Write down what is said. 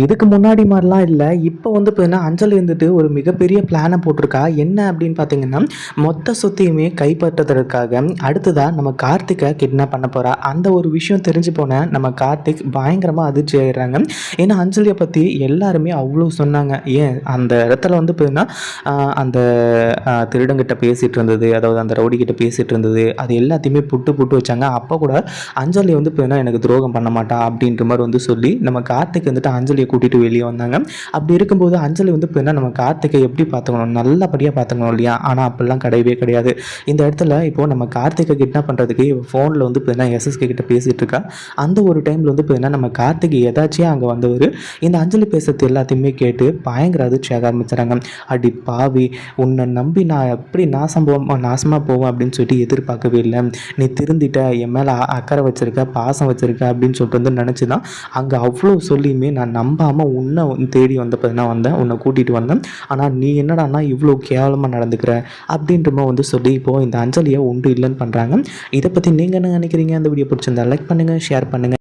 இதுக்கு முன்னாடி மாதிரிலாம் இல்லை. இப்போ வந்து பார்த்தீங்கன்னா அஞ்சலி இருந்துட்டு ஒரு மிகப்பெரிய பிளானை போட்டிருக்கா? என்ன அப்படின்னு பார்த்தீங்கன்னா மொத்த சொத்தையுமே கைப்பற்றுறதுக்காக அடுத்ததாக நம்ம கார்த்திகை கிட்னாப் பண்ண போகிறா அந்த ஒரு விஷயம் தெரிஞ்சு போன நம்ம கார்த்திக் பயங்கரமாக அதிர்ச்சி ஆயிடுறாங்க. ஏன்னா அஞ்சலியை பற்றி எல்லாருமே அவ்வளோ சொன்னாங்க. ஏன்? அந்த இடத்துல வந்து பார்த்தீங்கன்னா அந்த திருடங்கிட்ட பேசிகிட்டு இருந்தது. அதாவது அந்த ரவுடிக்கிட்ட பேசிகிட்டு இருந்தது. அது எல்லாத்தையுமே புட்டு புட்டு வச்சாங்க. அப்போ கூட அஞ்சலி வந்து பார்த்தீங்கன்னா எனக்கு துரோகம் பண்ண மாட்டா அப்படின்ற மாதிரி வந்து சொல்லி நம்ம கார்த்திக் வந்துட்டு அஞ்சலியை கூட்டிகிட்டு வெளியே வந்தாங்க. அப்படி இருக்கும்போது அஞ்சலி வந்து பார்த்தீங்கன்னா நம்ம கார்த்திகை எப்படி பார்த்துக்கணும்? நல்லபடியாக பார்த்துக்கணும் இல்லையா? ஆனால் அப்படிலாம் கிடையவே கிடையாது. இந்த இடத்துல இப்போ நம்ம கார்த்திகை கிட்னா பண்ணுறதுக்கு ஃபோனில் வந்து பார்த்தீங்கன்னா எஸ்எஸ்கே கிட்ட பேசிகிட்டு இருக்கா? அந்த ஒரு டைமில் வந்து பார்த்தீங்கன்னா நம்ம கார்த்திகை ஏதாச்சும் அங்கே வந்தவர்? இந்த அஞ்சலி பேசுறது எல்லாத்தையுமே கேட்டு பயங்கர அதிர்ச்சியாக ஆரம்பிச்சுறாங்க அடி பாவி உன்னை நம்பி நான் எப்படி நாசம் போவோம் நாசமாக போவேன் அப்படின்னு சொல்லிட்டு எதிர்பார்க்கவே இல்லை. நீ திருந்திட்ட என் மேலே அக்கறை வச்சிருக்க பாசம் வச்சிருக்க அப்படின்னு சொல்லிட்டு வந்து நினச்சி தான் அங்கே அவ்வளோ சொல்லியுமே நான் நம்ப நம்பாமல் உன்னை வந்து தேடி வந்தப்போ நான் வந்தேன் உன்னை கூட்டிகிட்டு வந்தேன். ஆனால் நீ என்னடான்னா இவ்வளோ கேவலமாக நடந்துக்கிற அப்படின்ற மாதிரி வந்து சொல்லி இப்போது இந்த அஞ்சலியை உண்டு இல்லைன்னு பண்ணுறாங்க இதை பற்றி நீங்கள் என்ன நினைக்கிறீங்க? அந்த வீடியோ பிடிச்சிருந்தா லைக் பண்ணுங்கள் ஷேர் பண்ணுங்கள்